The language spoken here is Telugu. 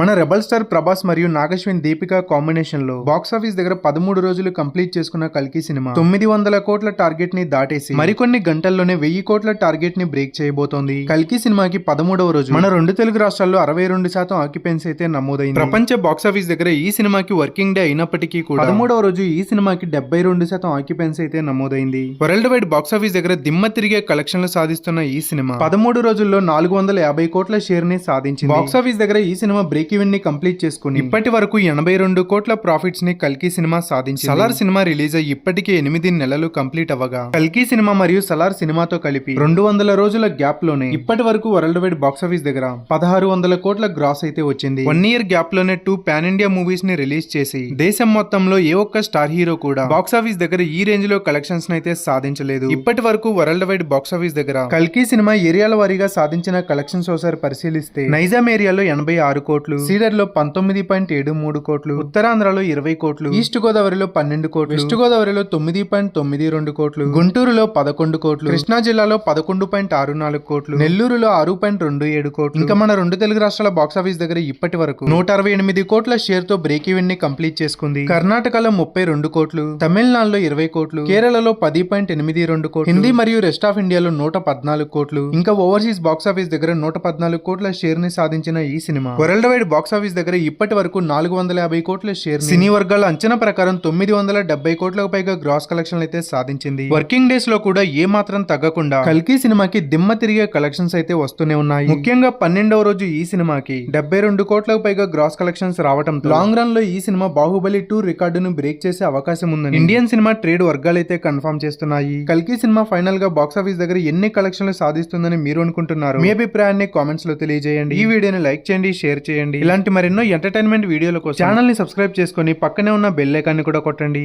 మన రెబల్ స్టార్ ప్రభాస్ మరియు నాగశ్విన్ దీపిక కాంబినేషన్లో బాక్స్ ఆఫీస్ దగ్గర పదమూడు రోజులు కంప్లీట్ చేసుకున్న కల్కి సినిమా. తొమ్మిది వందల కోట్ల టార్గెట్ని దాటేసి మరికొన్ని గంటల్లోనే వెయ్యి కోట్ల టార్గెట్ని బ్రేక్ చేయబోతోంది. కల్కి సినిమాకి పదమూడవ రోజు. మన రెండు తెలుగు రాష్ట్రాల్లో అరవై రెండు శాతం ఆక్యుపెన్సీ అయితే నమోదైంది. ప్రపంచ బాక్స్ ఆఫీస్ దగ్గర ఈ సినిమాకి వర్కింగ్ డే అయినప్పటికీ కూడా పదమూడవ రోజు ఈ సినిమాకి డెబ్బై రెండు శాతం ఆక్యుపెన్సీ అయితే నమోదైంది. వరల్డ్ వైడ్ బాక్స్ ఆఫీస్ దగ్గర దిమ్మ తిరిగే కలెక్షన్లు సాధిస్తున్న ఈ సినిమా. పదమూడు రోజుల్లో నాలుగు వందల యాభై కోట్ల షేర్ని సాధించింది. బాక్స్ ఆఫీస్ దగ్గర ఈ సినిమా బ్రేక్ ఈవెన్ని కంప్లీట్ చేసుకుని ఇప్పటి వరకు ఎనభై రెండు కోట్ల ప్రాఫిట్స్ని కల్కి సినిమా సాధించింది. సలార్ సినిమా రిలీజ్ అయ్యి ఇప్పటికే ఎనిమిది నెలలు కంప్లీట్ అవ్వగా కల్కి సినిమా మరియు సలార్ సినిమాతో కలిపి రెండు వందల రోజుల గ్యాప్లోనే ఇప్పటి వరకు వరల్డ్ వైడ్ బాక్స్ ఆఫీస్ దగ్గర పదహారు వందల కోట్ల గ్రాస్ అయితే వచ్చింది. వన్ ఇయర్ గ్యాప్లోనే టూ పాన్ ఇండియా మూవీస్ని రిలీజ్ చేసి దేశం మొత్తంలో ఏ ఒక్క స్టార్ హీరో కూడా బాక్స్ ఆఫీస్ దగ్గర ఈ రేంజ్లో కలెక్షన్స్ అయితే సాధించలేదు. ఇప్పటి వరకు వరల్డ్ వైడ్ బాక్స్ ఆఫీస్ దగ్గర కల్కి సినిమా ఏరియాల వారీగా సాధించిన కలెక్షన్స్ ఒకసారి పరిశీలిస్తే నైజాం ఏరియాలో ఎనభై ఆరు కోట్లు సీడర్లో పంతొమ్మిది పాయింట్ ఏడు మూడు కోట్లు ఉత్తరాంధ్రలో ఇరవై కోట్లు ఈస్ట్ గోదావరిలో పన్నెండు కోట్లు వెస్ట్ గోదావరిలో తొమ్మిది పాయింట్ తొమ్మిది రెండు కోట్లు గుంటూరులో పదకొండు కోట్లు కృష్ణా జిల్లాలో పదకొండు పాయింట్ ఆరు నాలుగు కోట్లు నెల్లూరులో ఆరు పాయింట్ రెండు ఏడు కోట్లు ఇంకా మన రెండు తెలుగు రాష్ట్రాల బాక్స్ ఆఫీస్ దగ్గర ఇప్పటి వరకు నూట అరవై ఎనిమిది కోట్ల షేర్తో బ్రేక్ ఈవెన్ని కంప్లీట్ చేసుకుంది. కర్ణాటకలో ముప్పై రెండు కోట్లు తమిళనాడులో ఇరవై కోట్లు కేరళలో పది పాయింట్ ఎనిమిది రెండు కోట్లు హిందీ మరియు రెస్ట్ ఆఫ్ ఇండియాలో నూట పద్నాలుగు కోట్లు ఇంకా ఓవర్సీస్ బాక్స్ ఆఫీస్ దగ్గర నూట పద్నాలుగు కోట్ల షేర్ని సాధించిన ఈ cinema. Worldwide box office దగ్గర ఇప్పటి వరకు నాలుగు వందల యాభై కోట్ల షేర్ సినీ వర్గాల అంచనా ప్రకారం తొమ్మిది వందల డెబ్బై కోట్లకు పైగా గ్రాస్ కలెక్షన్ అయితే సాధించింది. వర్కింగ్ డేస్లో కూడా ఏ మాత్రం తగ్గకుండా కల్కి సినిమాకి దిమ్మ తిరిగే కలెక్షన్స్ అయితే వస్తూనే ఉన్నాయి. ముఖ్యంగా పన్నెండవ రోజు ఈ సినిమాకి డెబ్బై రెండు కోట్లకు పైగా గ్రాస్ కలెక్షన్స్ రావడం లాంగ్ రన్లో ఈ సినిమా బాహుబలి టూ రికార్డును బ్రేక్ చేసే అవకాశం ఉందని ఇండియన్ సినిమా ట్రేడ్ వర్గాలైతే కన్ఫర్మ్ చేస్తున్నాయి. కల్కి సినిమా ఫైనల్గా బాక్స్ ఆఫీస్ దగ్గర ఎన్ని కలెక్షన్లు సాధిస్తుందని మీరు అనుకుంటున్నారు? మీ అభిప్రాయాన్ని కామెంట్స్లో తెలియజేయండి. ఈ వీడియోని లైక్ చేయండి షేర్ చేయండి. చేయండి ఇలాంటి మరెన్నో ఎంటర్టైన్మెంట్ వీడియోల కోసం ఛానల్ని సబ్స్క్రైబ్ చేసుకొని పక్కనే ఉన్న బెల్ ఐకాన్ని కూడా కొట్టండి.